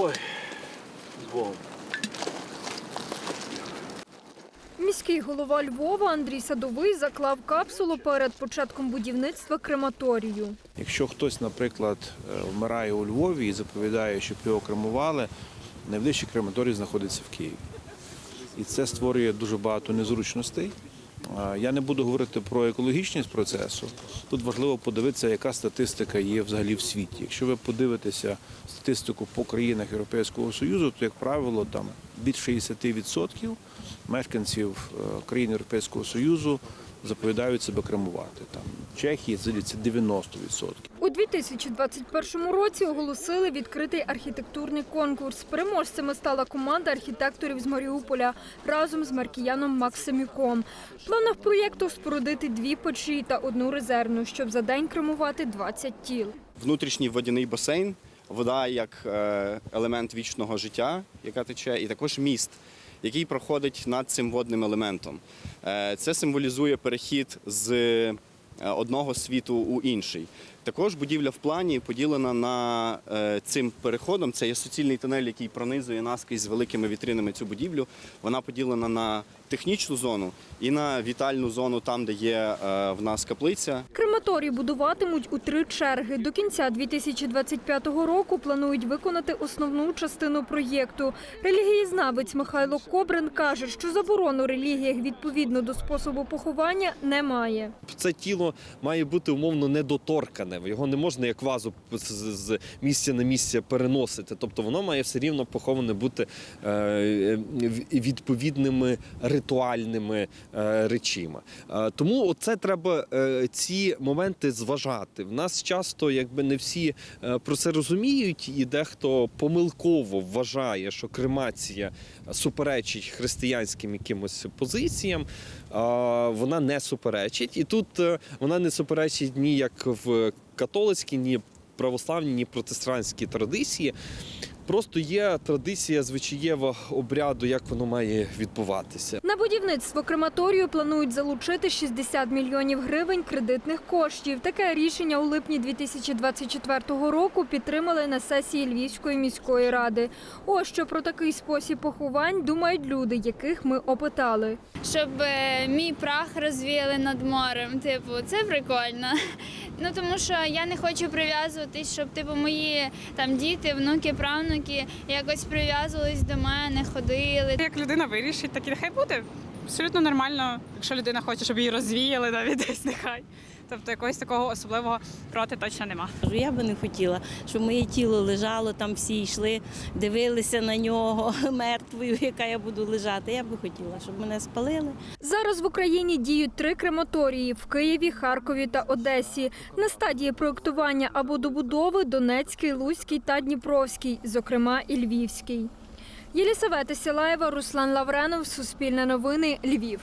Ой, з Богом. Міський голова Львова Андрій Садовий заклав капсулу перед початком будівництва крематорію. Якщо хтось, наприклад, е, вмирає у Львові і заповідає, щоб його кремували, найближчий крематорій знаходиться в Києві. І це створює дуже багато незручностей. Я не буду говорити про екологічність процесу. Тут важливо подивитися, яка статистика є взагалі в світі. Якщо ви подивитеся статистику по країнах Європейського Союзу, то, як правило, там від 60% мешканців е, країн Європейського Союзу заповідають себе кремувати. Там в Чехії це 90%. У 2021 році оголосили відкритий архітектурний конкурс. Переможцями стала команда архітекторів з Маріуполя разом з Маркіяном Максимюком. В планах проєкту спорудити дві печі та одну резервну, щоб за день кремувати 20 тіл. внутрішній водяний басейн, вода як е, елемент вічного життя, яка тече, і також міст, який проходить над цим водним елементом. Е, Це символізує перехід з е, одного світу у інший. Також будівля в плані поділена на е, цим переходом. Це є суцільний тунель, який пронизує наскрізь з великими вітринами цю будівлю. Вона поділена на технічну зону і на вітальну зону, там, де є е, в нас каплиця, Крематорій будуватимуть у три черги. До кінця 2025 року планують виконати основну частину проєкту. Релігієзнавець Михайло Кобрин каже, що заборону релігіях відповідно до способу поховання немає. це тіло має бути умовно недоторкане. Його не можна як вазу з- місця на місце переносити. Тобто воно має все рівно поховане бути е, е, відповідними ритуальними е, речима. Тому оце треба ці моменти зважати. В нас часто якби не всі про це розуміють, і дехто помилково вважає, що кремація суперечить християнським якимось позиціям. Вона не суперечить, і тут вона не суперечить ні як в католицькій, ні православній, ні протестантській традиції. Просто є традиція звичаєва обряду, як воно має відбуватися. На будівництво крематорію планують залучити 60 мільйонів гривень кредитних коштів. Таке рішення у липні 2024 року підтримали на сесії Львівської міської ради. Ось що про такий спосіб поховань думають люди, яких ми опитали. щоб е, мій прах розвіяли над морем. Типу, це прикольно. Ну тому що я не хочу прив'язуватись, щоб типу мої там діти, внуки, правнуки якось прив'язувались до мене, ходили. Як людина вирішить, так і нехай буде. Абсолютно нормально, якщо людина хоче, щоб її розвіяли навіть десь нехай. Тобто якогось такого особливого проти точно нема. Я би не хотіла, щоб моє тіло лежало, там всі йшли, дивилися на нього мертвою, яка я буду лежати. Я би хотіла, щоб мене спалили. Зараз в Україні діють три крематорії в Києві, Харкові та Одесі. На стадії проектування або добудови Донецький, Луцький та Дніпровський, зокрема і Львівський. Єлісавета Сілаєва, Руслан Лавренов, Суспільне новини, Львів.